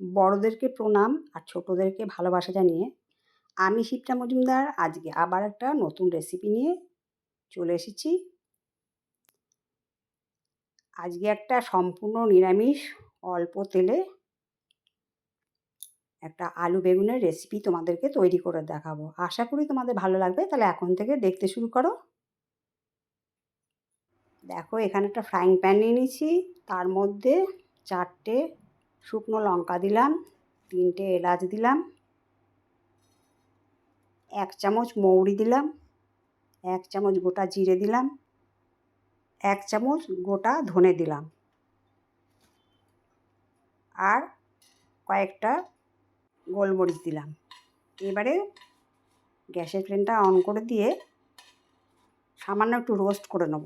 বড়োদেরকে প্রণাম আর ছোটোদেরকে ভালোবাসা জানিয়ে আমি শিবটা মজুমদার। আজকে আবার একটা নতুন রেসিপি নিয়ে চলে এসেছি। আজকে একটা সম্পূর্ণ নিরামিষ অল্প তেলে একটা আলু বেগুনের রেসিপি তোমাদেরকে তৈরি করে দেখাবো। আশা করি তোমাদের ভালো লাগবে। তাহলে এখন থেকে দেখতে শুরু করো। দেখো এখানে একটা ফ্রাইং প্যান নিয়ে নিয়েছি। তার মধ্যে চারটে শুকনো লঙ্কা দিলাম, তিনটে এলাচ দিলাম, এক চামচ মৌরি দিলাম, এক চামচ গোটা জিরে দিলাম, এক চামচ গোটা ধনে দিলাম। আর কয়েকটা গোলমরিচ দিলাম। এবারে গ্যাসের ফ্লেমটা অন করে দিয়ে সামান্য একটু রোস্ট করে নেব।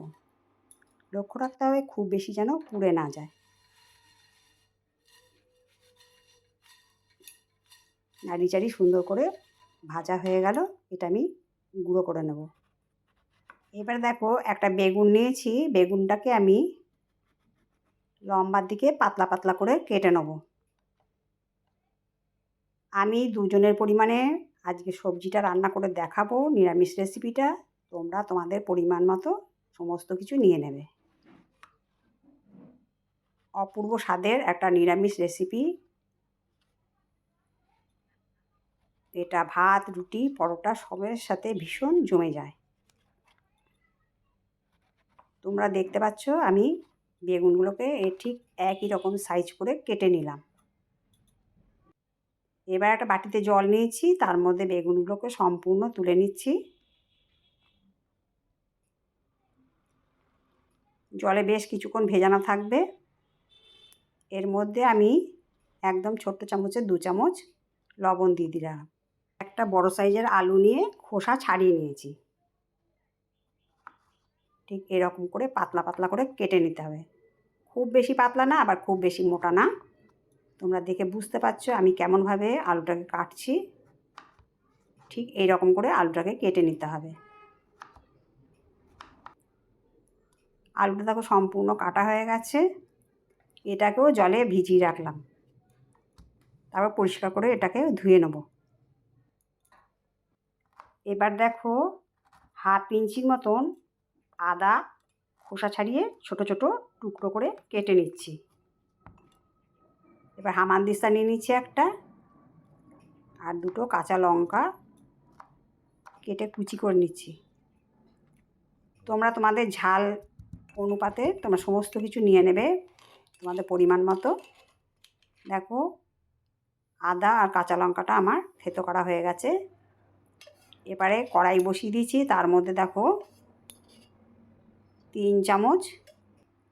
লক্ষ্য রাখতে হবে খুব বেশি যেন পুড়ে না যায়। নাড়ি চাড়ি সুন্দর করে ভাজা হয়ে গেল। এটা আমি গুঁড়ো করে নেব। এবার দেখো একটা বেগুন নিয়েছি। বেগুনটাকে আমি লম্বার দিকে পাতলা পাতলা করে কেটে নেব। আমি দুজনের পরিমাণে আজকে সবজিটা রান্না করে দেখাবো, নিরামিষ রেসিপিটা। তোমরা তোমাদের পরিমাণ মতো সমস্ত কিছু নিয়ে নেবে। অপূর্ব স্বাদের একটা নিরামিষ রেসিপি এটা ভাত, রুটি, পরোটা সবের সাথে ভীষণ জমে যায়। তোমরা দেখতে পাচ্ছ, আমি বেগুনগুলোকে ঠিক একই রকম সাইজ করে কেটে নিলাম। এবার একটা বাটিতে জল নিয়েছি, তার মধ্যে বেগুনগুলোকে সম্পূর্ণ তুলে নিচ্ছি। জলে বেশ কিছুক্ষণ ভেজানো থাকবে। এর মধ্যে আমি একদম ছোট্ট চামচের দু চামচ লবণ দিয়ে দিলাম। একটা বড় সাইজের আলু নিয়ে খোসা ছাড়িয়ে নিয়েছি। ঠিক এরকম করে পাতলা পাতলা করে কেটে নিতে হবে। খুব বেশি পাতলা না, আবার খুব বেশি মোটা না। তোমরা দেখে বুঝতে পারছ আমি কেমনভাবে আলুটাকে কাটছি। ঠিক এই রকম করে আলুটাকে কেটে নিতে হবে। আলুটা দেখো সম্পূর্ণ কাটা হয়ে গেছে। এটাকেও জলে ভিজিয়ে রাখলাম। তারপর পরিষ্কার করে এটাকে ধুয়ে নেব। এবার দেখো হাফ ইঞ্চির মতন আদা খোসা ছাড়িয়ে ছোট ছোট টুকরো করে কেটে নিচ্ছি। এবার হামানদিস্তা নিয়ে নিচ্ছি একটা আর দুটো কাঁচা লঙ্কা কেটে কুচি করে নিচ্ছি। তোমরা তোমাদের ঝাল অনুপাতে তোমরা সমস্ত কিছু নিয়ে নেবে তোমাদের পরিমাণ মতো। দেখো আদা আর কাঁচা লঙ্কাটা আমার থেতো করা হয়ে গেছে। এবারে কড়াই বসিয়ে দিয়েছি। তার মধ্যে দেখো তিন চামচ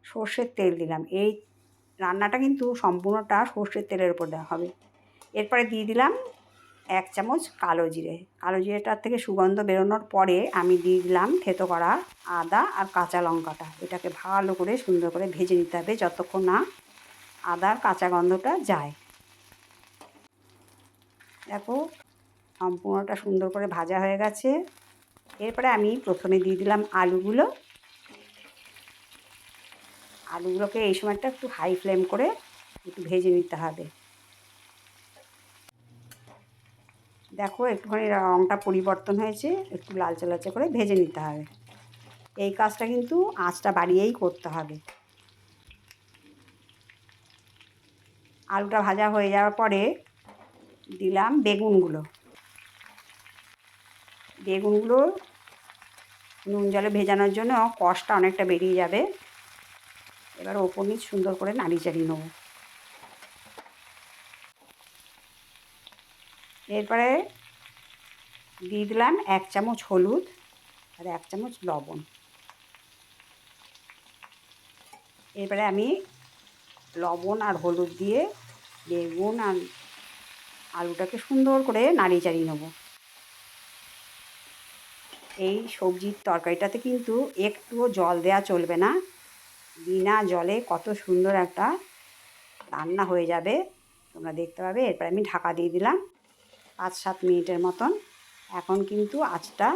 সর্ষের তেল দিলাম। এই রান্নাটা কিন্তু সম্পূর্ণটা সর্ষের তেলের উপর দেওয়া হবে। এরপরে দিয়ে দিলাম এক চামচ কালো জিরে। কালো জিরেটার থেকে সুগন্ধ বেরোনোর পরে আমি দিয়ে দিলাম থেতো করা আদা আর কাঁচা লঙ্কাটা। এটাকে ভালো করে সুন্দর করে ভেজে নিতে হবে যতক্ষণ না আদার কাঁচা গন্ধটা যায়। দেখো সম্পূর্ণটা সুন্দর করে ভাজা হয়ে গেছে। এরপরে আমি প্রথমে দিয়ে দিলাম আলুগুলো। আলুগুলোকে এই সময়টা একটু হাই ফ্লেম করে একটু ভেজে নিতে হবে। দেখো, একটুখানি রঙটা পরিবর্তন হয়েছে, একটু লালচে লালচে করে ভেজে নিতে হবে। এই কাজটা কিন্তু আঁচটা বাড়িয়েই করতে হবে। আলুটা ভাজা হয়ে যাওয়ার পরে দিলাম বেগুনগুলো। বেগুনগুলো নুন জলে ভেজানোর জন্য কষটা অনেকটা বেরিয়ে যাবে। এবার ওপর নিচ সুন্দর করে নাড়ি চাড়িয়ে নেব। এরপরে দিয়ে দিলাম এক চামচ হলুদ আর এক চামচ লবণ। এরপরে আমি লবণ আর হলুদ দিয়ে বেগুন আর আলুটাকে সুন্দর করে নাড়িয়ে চাড়িয়ে নেব। এই সবজির তরকারিটাতে কিন্তু একটুও জল দেওয়া চলবে না। বিনা জলে কত সুন্দর একটা রান্না হয়ে যাবে। তোমরা দেখতে পাবে, এরপর আমি ঢাকা দিয়ে দিলাম পাঁচ সাত মিনিটের মতন। এখন কিন্তু আঁচটা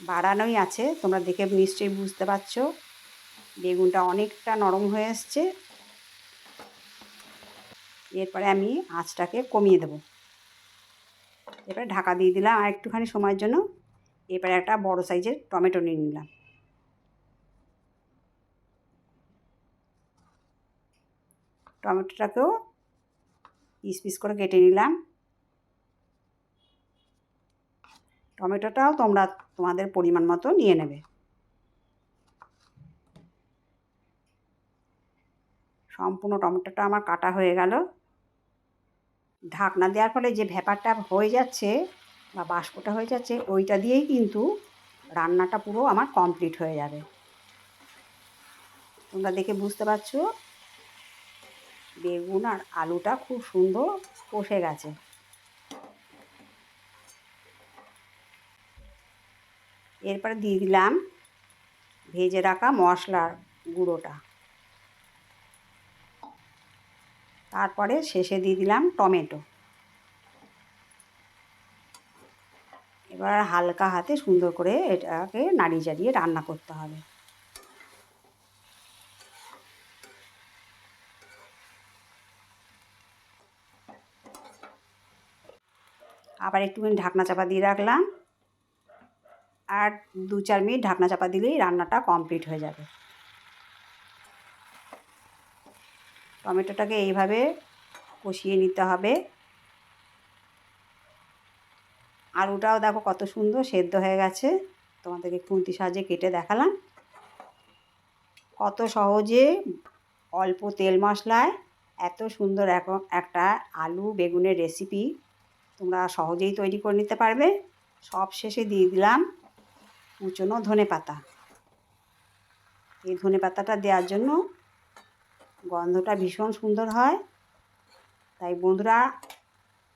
বাড়ানোই আছে। তোমরা দেখে নিশ্চয়ই বুঝতে পারছ, বেগুনটা অনেকটা নরম হয়ে এসছে এরপরে আমি আঁচটাকে কমিয়ে দেবো। এরপরে ঢাকা দিয়ে দিলাম আর একটুখানি সময়ের জন্য। এরপরে একটা বড় সাইজের টমেটো নিয়ে নিলাম। টমেটোটাকেও পিস পিস করে কেটে নিলাম। টমেটোটাও তোমরা তোমাদের পরিমাণ মতো নিয়ে নেবে। সম্পূর্ণ টমেটোটা আমার কাটা হয়ে গেল। ঢাকনা দেওয়ার ফলে যে ভ্যাপারটা হয়ে যাচ্ছে বা বাষ্পটা হয়ে যাচ্ছে, ওইটা দিয়েই কিন্তু রান্নাটা পুরো আমার কমপ্লিট হয়ে যাবে। তোমরা দেখে বুঝতে পারছ? বেগুন আর আলুটা খুব সুন্দর কষে গেছে। এরপরে দিয়ে দিলাম ভেজে রাখা মশলার গুঁড়োটা। তারপরে শেষে দিয়ে দিলাম টমেটো। এবার হালকা হাতে সুন্দর করে এটাকে নাড়িয়ে চাড়িয়ে রান্না করতে হবে। আবার একটুখানি ঢাকনা চাপা দিয়ে রাখলাম। আর দু চার মিনিট ঢাকনা চাপা দিলেই রান্নাটা কমপ্লিট হয়ে যাবে। টমেটোটাকে এইভাবে কষিয়ে নিতে হবে। আলুটাও দেখো কত সুন্দর সেদ্ধ হয়ে গেছে। তোমাদেরকে খুন্তি সাহায্যে কেটে দেখালাম। কত সহজে অল্প তেল মশলায় এত সুন্দর একটা আলু বেগুনের রেসিপি তোমরা সহজেই তৈরি করে নিতে পারবে। সব শেষে দিয়ে দিলাম কুচনো ধনে পাতা। এই ধনে পাতাটা দেওয়ার জন্য গন্ধটা ভীষণ সুন্দর হয়। তাই বন্ধুরা,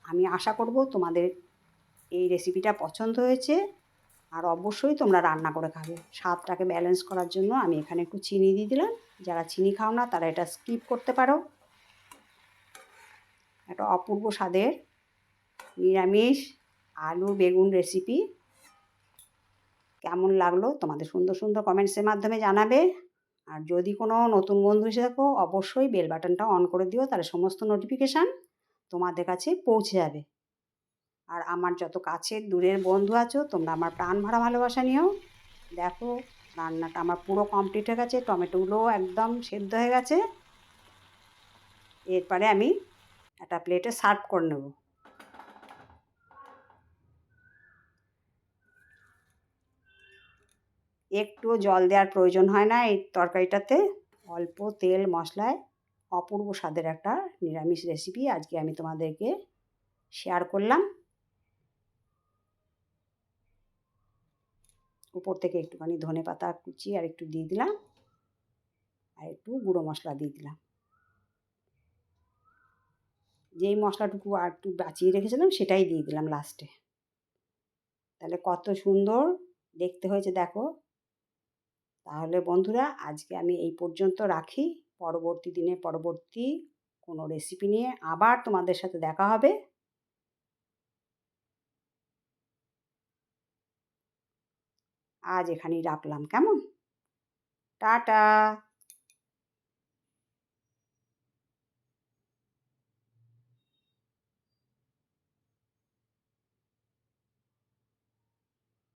আমি আশা করব তোমাদের এই রেসিপিটা পছন্দ হয়েছে, আর অবশ্যই তোমরা রান্না করে খাবে। স্বাদটাকে ব্যালেন্স করার জন্য আমি এখানে একটু চিনি দিয়ে দিলাম। যারা চিনি খাও না, তারা এটা স্কিপ করতে পারো। একটা অপূর্ব স্বাদের নিরামিষ আলু বেগুন রেসিপি কেমন লাগল তোমাদের সুন্দর সুন্দর কমেন্টসের মাধ্যমে জানাবে। আর যদি কোনো নতুন বন্ধু এসে থাকো, অবশ্যই বেল বাটনটা অন করে দিও, তাহলে সমস্ত নোটিফিকেশান তোমাদের কাছে পৌঁছে যাবে। আর আমার যত কাছের দূরের বন্ধু আছো, তোমরা আমার প্রাণ ভরা ভালোবাসা নিও। দেখো, রান্নাটা আমার পুরো কমপ্লিট হয়ে গেছে টমেটোগুলোও একদম সেদ্ধ হয়ে গেছে। এরপরে আমি একটা প্লেটে সার্ভ করে নেব। একটুও জল দেওয়ার প্রয়োজন হয় না এই তরকারিটাতে। অল্প তেল, মশলায় অপূর্ব স্বাদের একটা নিরামিষ রেসিপি আজকে আমি তোমাদেরকে শেয়ার করলাম। উপর থেকে একটুখানি ধনে পাতা কুচি আর একটু দিয়ে দিলাম। আর একটু গুঁড়ো মশলা দিয়ে দিলাম। যেই মশলাটুকু আর একটু বাঁচিয়ে রেখেছিলাম, সেটাই দিয়ে দিলাম লাস্টে তাহলে কত সুন্দর দেখতে হয়েছে দেখো। তাহলে বন্ধুরা, আজকে আমি এই পর্যন্ত রাখি। পরবর্তী দিনে, পরবর্তী কোনো রেসিপি নিয়ে আবার তোমাদের সাথে দেখা হবে। আজ এখানেই রাখলাম। কেমন? টাটা।